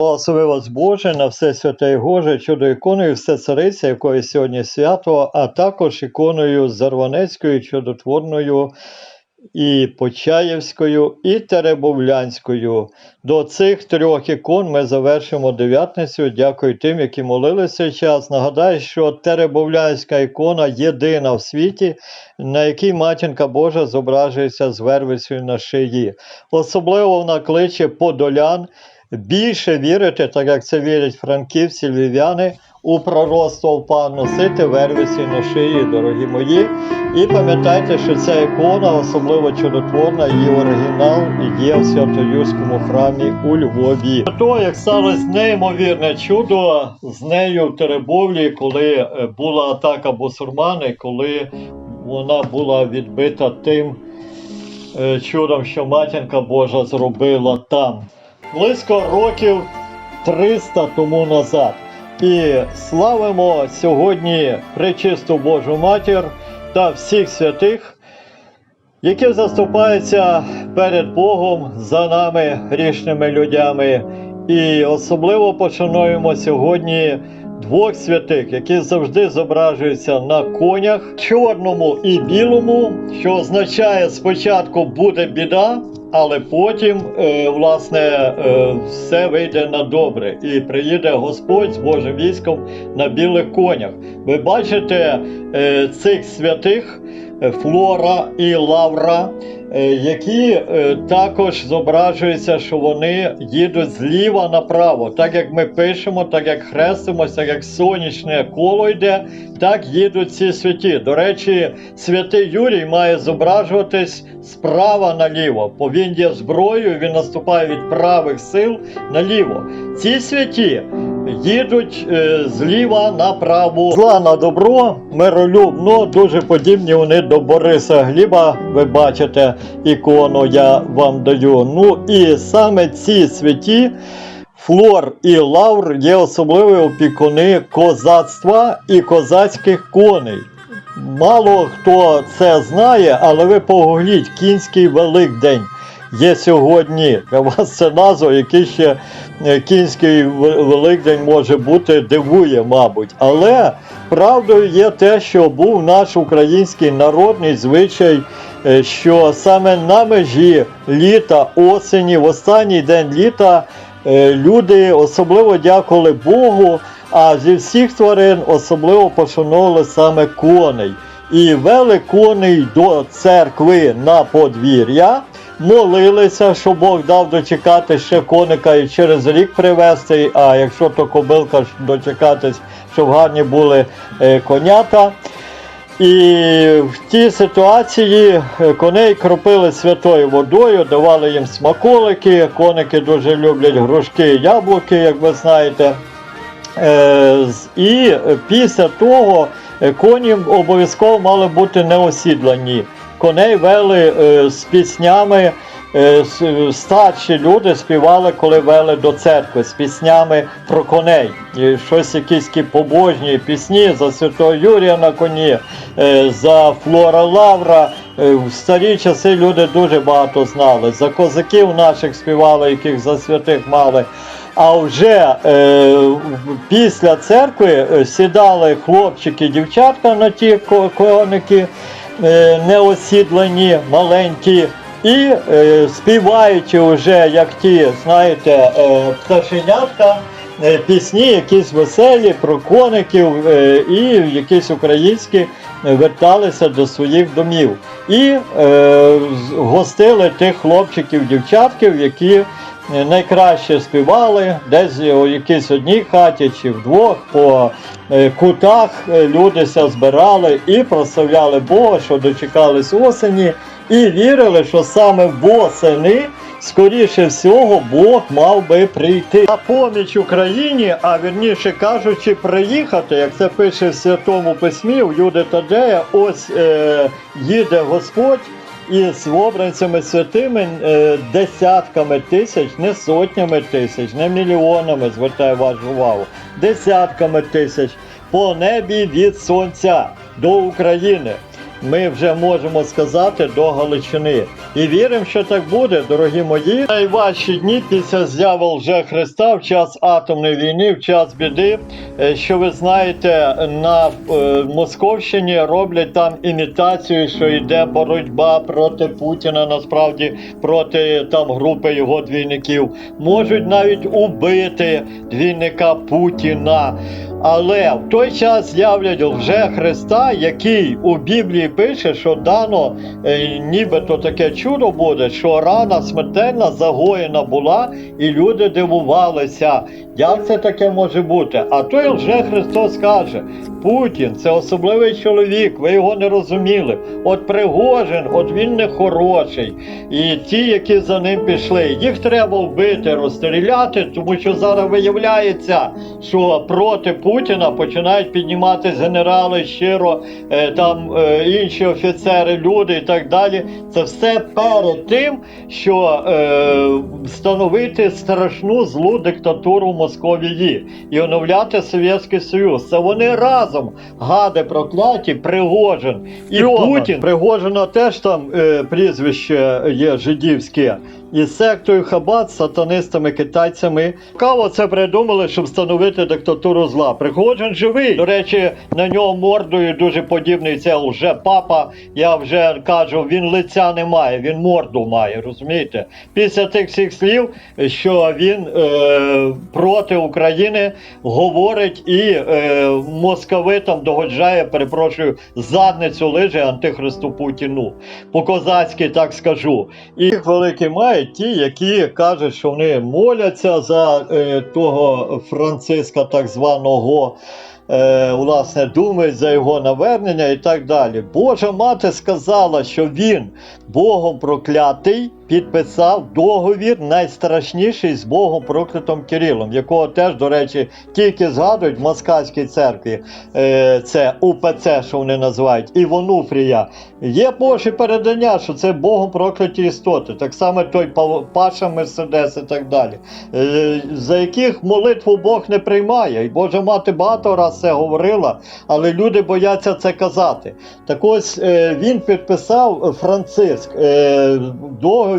Благослови вас Боже на все святе і Гоже, чудо іконою, все цариця, якої сьогодні свято, а також іконою Зарванецькою, чудотворною і Почаєвською, і Теребовлянською. До цих трьох ікон ми завершимо дев'ятницю. Дякую тим, які молилися час. Нагадаю, що Теребовлянська ікона єдина в світі, на якій матінка Божа зображується з вервицею на шиї. Особливо вона кличе подолян більше вірити, так як це вірять франківці, львів'яни, у пророцтво носити вервиці на шиї, дорогі мої. І пам'ятайте, що ця ікона особливо чудотворна, її оригінал є в Свято-Юрському храмі у Львові. То, як сталося неймовірне чудо з нею в Теребовлі, коли е, була атака бусурмани, коли вона була відбита тим е, чудом, що матінка Божа зробила там близько років 300 тому назад. І славимо сьогодні пречисту Божу Матір та всіх святих, які заступаються перед Богом за нами, грішними людьми. І особливо пошануємо сьогодні двох святих, які завжди зображуються на конях, чорному і білому, що означає спочатку буде біда, але потім, е, власне, е, все вийде на добре, і приїде Господь з Божим військом на білих конях. Ви бачите е, цих святих Флора і Лавра, е, які е, також зображуються, що вони їдуть зліва направо. Так як ми пишемо, так як хрестимося, як сонячне коло йде, так їдуть ці святі. До речі, святий Юрій має зображуватись справа наліво, бо він є зброєю, він наступає від правих сил наліво. Ці святі їдуть е, зліва направо, зла на добро, миролюбно, дуже подібні вони до Бориса Гліба. Ви бачите ікону, я вам даю. Ну і саме ці святі. Флор і Лавр є особливі опікуни козацтва і козацьких коней. Мало хто це знає, але ви погугліть кінський Великдень. Є сьогодні. Для вас це назва, який ще е, кінський Великдень може бути, дивує, мабуть. Але правдою є те, що був наш український народний звичай, е, що саме на межі літа, осені, в останній день літа е, люди особливо дякували Богу, а зі всіх тварин особливо пошановували саме коней. І вели коней до церкви на подвір'я, молилися, що Бог дав дочекати ще коника і через рік привезти, а якщо то кобилка дочекатись, щоб гарні були е, конята. І в тій ситуації е, коней кропили святою водою, давали їм смаколики. Коники дуже люблять грушки і яблуки, як ви знаєте. Е, І після того коні обов'язково мали бути неосідлані. Коней вели е, з піснями. е, е, Старші люди співали, коли вели до церкви з піснями про коней. Щось якісь побожні пісні за святого Юрія на коні, за Флора Лавра. В старі часи люди дуже багато знали. За козаків наших співали, яких за святих мали. А вже е, після церкви сідали хлопчики, дівчатка на ті ко- коники неосідлені, маленькі, і е, співаючи вже, як ті, знаєте, е, пташенятка, е, пісні якісь веселі про коників е, і якісь українські е, верталися до своїх домів. І е, гостили тих хлопчиків, дівчатків, які е, найкраще співали, десь у якійсь одній хаті чи вдвох по е, кутах е, людися збирали і прославляли Бога, що дочекались осені, і вірили, що саме восени, скоріше всього, Бог мав би прийти. На поміч Україні, а вірніше кажучи, приїхати, як це пише в Святому Письмі, в Юди Тадея, ось е, їде Господь із обранцями святими е, десятками тисяч, не сотнями тисяч, не мільйонами, звертаю вашу увагу, десятками тисяч по небі від сонця до України. Ми вже можемо сказати до Галичини. І віримо, що так буде, дорогі мої. Найважчі дні після з'яви лже Христа в час атомної війни, в час біди. Е, Що ви знаєте, на е, Московщині роблять там імітацію, що йде боротьба проти Путіна, насправді проти там групи його двійників. Можуть навіть убити двійника Путіна. Але в той час з'являть лже Христа, який у Біблії пише, що дано е, нібито таке чудо буде, що рана смертельна загоєна була, і люди дивувалися, як це таке може бути. А той лже Христос каже: Путін це особливий чоловік, ви його не розуміли. От Пригожин, от він не хороший. І ті, які за ним пішли, їх треба вбити, розстріляти, тому що зараз виявляється, що проти Путіна починають підніматись генерали щиро, е, там е, інші офіцери, люди і так далі. Це все перед тим, що е, встановити страшну злу диктатуру Московії і оновляти Совєтський Союз. Це вони разом, гади прокляті, Пригожин і Путін. Пригожина теж там е, прізвище є жидівське. Із сектою Хабат, сатанистами, китайцями. Каво це придумали, щоб встановити диктатуру зла. Пригожин живий. До речі, на нього мордою дуже подібний. Це вже папа. Я вже кажу, він лиця не має, він морду має. Розумієте? Після тих всіх слів, що він е, проти України говорить і е, московитам догоджає, перепрошую, задницю лиже антихристу Путіну. По-козацьки так скажу. І їх великі ті, які кажуть, що вони моляться за е, того Франциска, так званого. Е, власне, думають за його навернення і так далі. Божа мати сказала, що він Богом проклятий підписав договір найстрашніший з Богом проклятим Кирилом, якого теж, до речі, тільки згадують в Москальській церкві. Е, це УПЦ, що вони називають, і Вонуфрія. Є Божі передання, що це Богом прокляті істоти. Так само той Паша Мерседес і так далі, е, за яких молитву Бог не приймає. І Божа мати багато раз це говорила, але люди бояться це казати. Так ось е, він підписав Франциск е,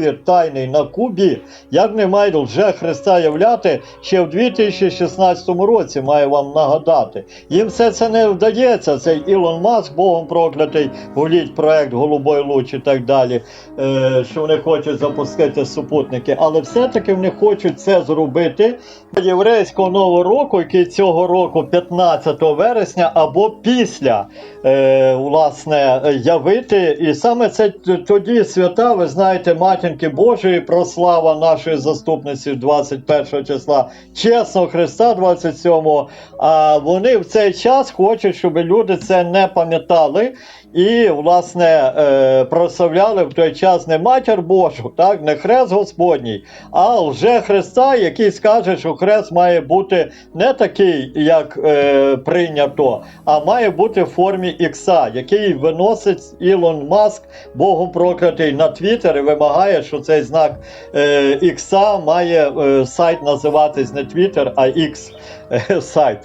договір тайний на Кубі, як не має лже Христа являти ще в 2016 році, маю вам нагадати. Їм все це не вдається. Цей Ілон Маск, Богом проклятий, голіть проект Голубой Луч і так далі, е, що вони хочуть запустити супутники, але все-таки вони хочуть це зробити єврейського нового року, який цього року, 15 вересня, або після е, власне явити. І саме це тоді свята, ви знаєте, матінки Божої, прослава нашої заступниці 21 числа, чесно Христа 27-го. А вони в цей час хочуть, щоб люди це не пам'ятали. І, власне, е, прославляли в той час не матір Божу, так, не хрест Господній, а лже Христа, який скаже, що хрест має бути не такий, як е, прийнято, а має бути в формі ікса, який виносить Ілон Маск, Богом проклятий, на Твіттер і вимагає, що цей знак е, ікса має е, сайт називатись не Твіттер, а X е.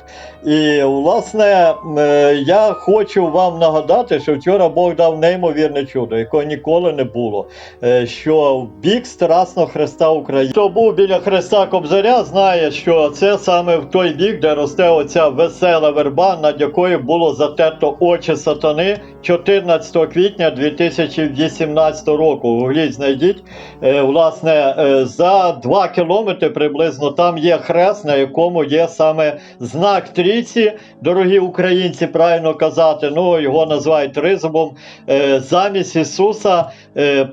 І власне е, я хочу вам нагадати, що вчора Бог дав неймовірне чудо, якого ніколи не було. е, Що бік страсного Христа України. Хто був біля Христа Кобзаря, знає, що це саме в той бік, де росте оця весела верба, над якою було затерто очі сатани 14 квітня 2018 року. Гугліть, знайдіть. Е, Власне, е, за 2 кілометри приблизно там є хрест, на якому є саме знак трійці, дорогі українці, правильно казати, ну його називають тризубом. Е, Замість Ісуса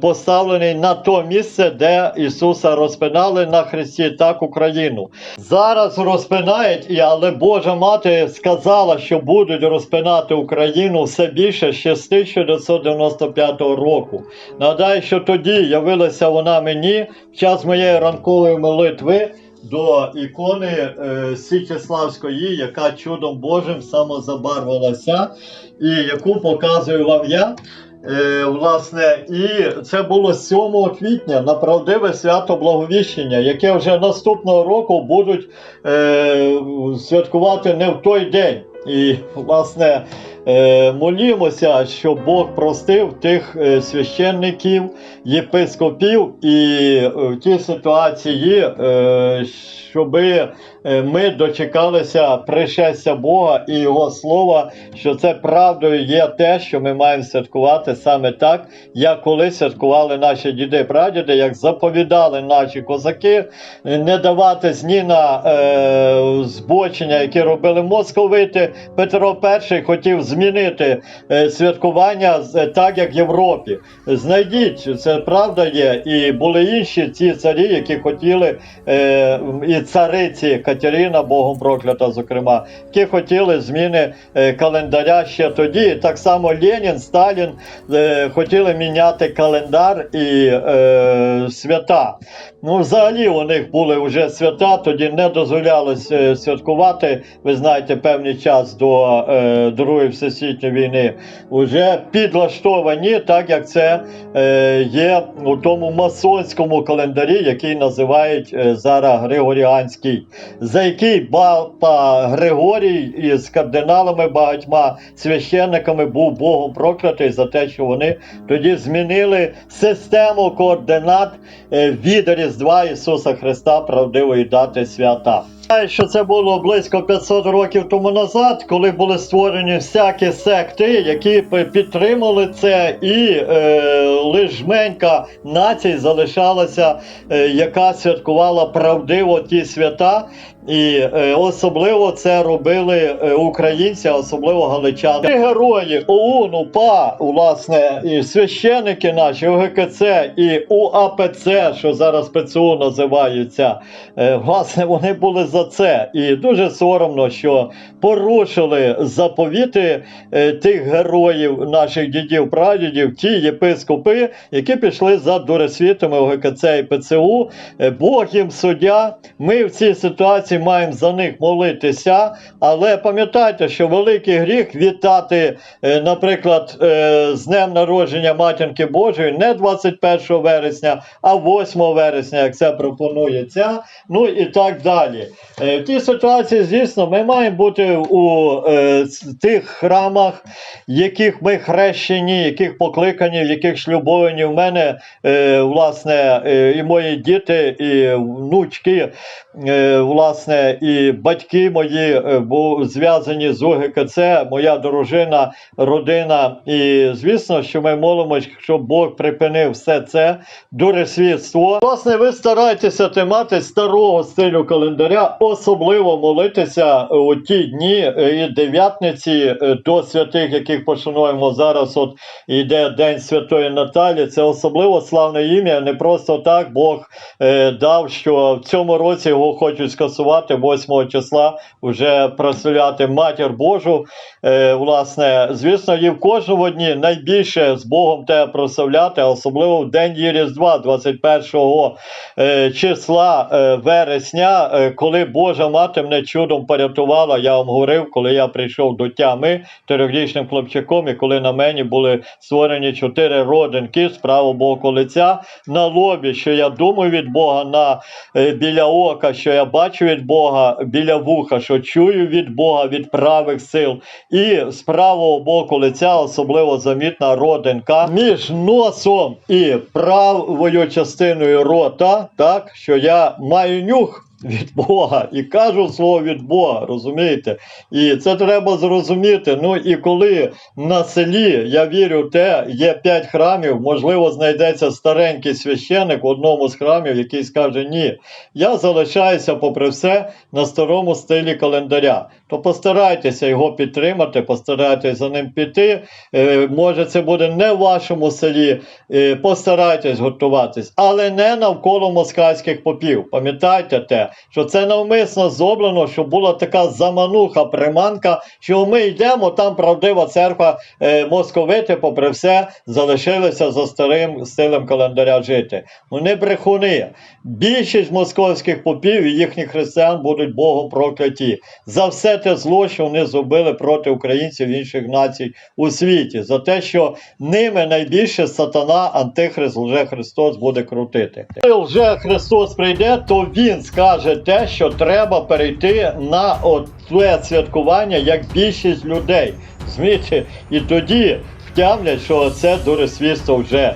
поставлений на то місце, де Ісуса розпинали на хресті, так Україну. Зараз розпинають, але Божа мати сказала, що будуть розпинати Україну все більше ще з 1995 року. Нагадаю, що тоді явилася вона мені в час моєї ранкової молитви до ікони е, Січеславської, яка чудом Божим самозабарвилася, і яку показую вам я. Е, власне, і це було 7 квітня на правдиве свято Благовіщення, яке вже наступного року будуть е, святкувати не в той день. І, власне, молімося, щоб Бог простив тих е, священників, єпископів, і е, в тій ситуації, е, щоби е, ми дочекалися пришестя Бога і Його слова, що це правдою є те, що ми маємо святкувати саме так, як колись святкували наші діди прадіди, як заповідали наші козаки, е, не давати ні на е, збочення, які робили московити. Петро І хотів змінити е, святкування так, як в Європі. Знайдіть, це правда є. І були інші ці царі, які хотіли, е, і цариці Катерина, Богом проклята, зокрема, які хотіли зміни е, календаря ще тоді. Так само Ленін, Сталін е, хотіли міняти календар і е, свята. Ну, взагалі у них були вже свята, тоді не дозволялось е, святкувати. Ви знаєте, певний час до е, Другої всесвітньої війни вже підлаштовані, так як це е, є у тому масонському календарі, який називають е, зараз Григоріанський, за який Папа Григорій із кардиналами багатьма священниками був Богом проклятий за те, що вони тоді змінили систему координат е, від Різдва Ісуса Христа, правдивої дати свята. Що це було близько 500 років тому назад, коли були створені всякі секти, які підтримали це, і е, лиш жменька націй залишалася, е, яка святкувала правдиво ті свята. І е, особливо це робили е, українці, особливо галичани. Герої ОУН, УПА, власне, і священики наші, УГКЦ і УАПЦ, що зараз ПЦУ називаються, е, власне, вони були за це. І дуже соромно, що порушили заповіти е, тих героїв, наших дідів, прадідів, ті єпископи, які пішли за дуресвітами УГКЦ і ПЦУ. Е, Бог їм суддя. Ми в цій ситуації маємо за них молитися, але пам'ятайте, що великий гріх вітати, е, наприклад, з днем народження Матінки Божої не 21 вересня, а 8 вересня, як це пропонується. Ну і так далі. Е, В тій ситуації, звісно, ми маємо бути у е, тих храмах, яких ми хрещені, яких покликані, в яких шлюбовані. В мене, е, власне, е, і мої діти, і внучки, е, власне, і батьки мої е, зв'язані з УГКЦ, моя дружина, родина. І звісно, що ми молимось, щоб Бог припинив все це дуресвітство. Власне, ви старайтеся тримати старого стилю календаря, особливо молитися у ті дні е, і дев'ятниці е, до святих, яких пошануємо зараз. От іде День Святої Наталі. Це особливо славне ім'я. Не просто так Бог е, дав, що в цьому році його хочуть скасувати 8 числа, вже прославляти Матір Божу. Е, власне, звісно, і в кожному дні найбільше з Богом те прославляти, особливо в день її Різдва, 21 е, числа е, вересня, е, коли Божа мати мене чудом порятувала, я вам говорив, коли я прийшов до тями трьохрічним хлопчаком, і коли на мені були створені чотири родинки з правого боку лиця на лобі, що я думаю від Бога на е, біля ока, що я бачу від Бога біля вуха, що чую від Бога від правих сил, і з правого боку лиця особливо замітна родинка. Між носом і правою частиною рота, так що я маю нюх. Від Бога і кажу слово від Бога, розумієте? І це треба зрозуміти. Ну і коли на селі, я вірю те, є п'ять храмів, можливо, знайдеться старенький священик в одному з храмів, який скаже ні. Я залишаюся, попри все, на старому стилі календаря. То постарайтеся його підтримати, постарайтеся за ним піти. Е, може, це буде не в вашому селі. Е, постарайтесь готуватись, але не навколо москальських попів. Пам'ятайте те, що це навмисно зроблено, щоб була така замануха, приманка, що ми йдемо, там правдива церква е, московити, попри все, залишилися за старим стилем календаря жити. Вони брехуни. Більшість московських попів і їхніх християн будуть Богом прокляті за все те зло, що вони зробили проти українців інших націй у світі, за те, що ними найбільше сатана, антихрист, лже Христос буде крутити. Коли лже Христос прийде, то він скаже каже те, що треба перейти на те святкування, як більшість людей. Змієте? І тоді втямлять, що це дуресвітство вже.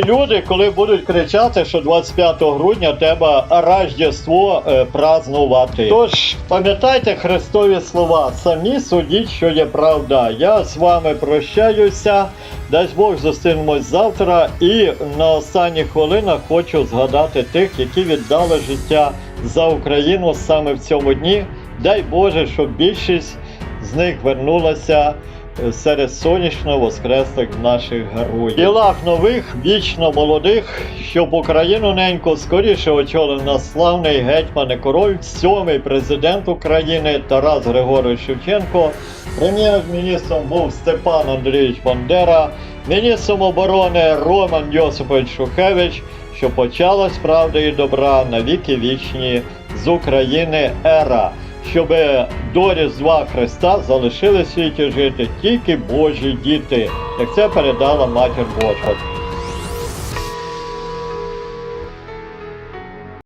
Люди, коли будуть кричати, що 25 грудня треба Рождество е, празнувати. Тож пам'ятайте Христові слова, самі судіть, що є правда. Я з вами прощаюся. Дасть Бог зустрінемось завтра. І на останніх хвилинах хочу згадати тих, які віддали життя за Україну саме в цьому дні. Дай Боже, щоб більшість з них вернулася е, серед сонячно воскреслих наших героїв. Ділах нових, вічно молодих, щоб Україну ненько скоріше очолив нас славний гетьман і король, сьомий президент України Тарас Григорович Шевченко. Прем'єр-міністром був Степан Андрійович Бандера, міністром оборони Роман Йосипович Шухевич, що почалась правда і добра на віки вічні з України ера щоб до Різдва Христа залишили світі жити тільки Божі діти, як це передала Матір Божа.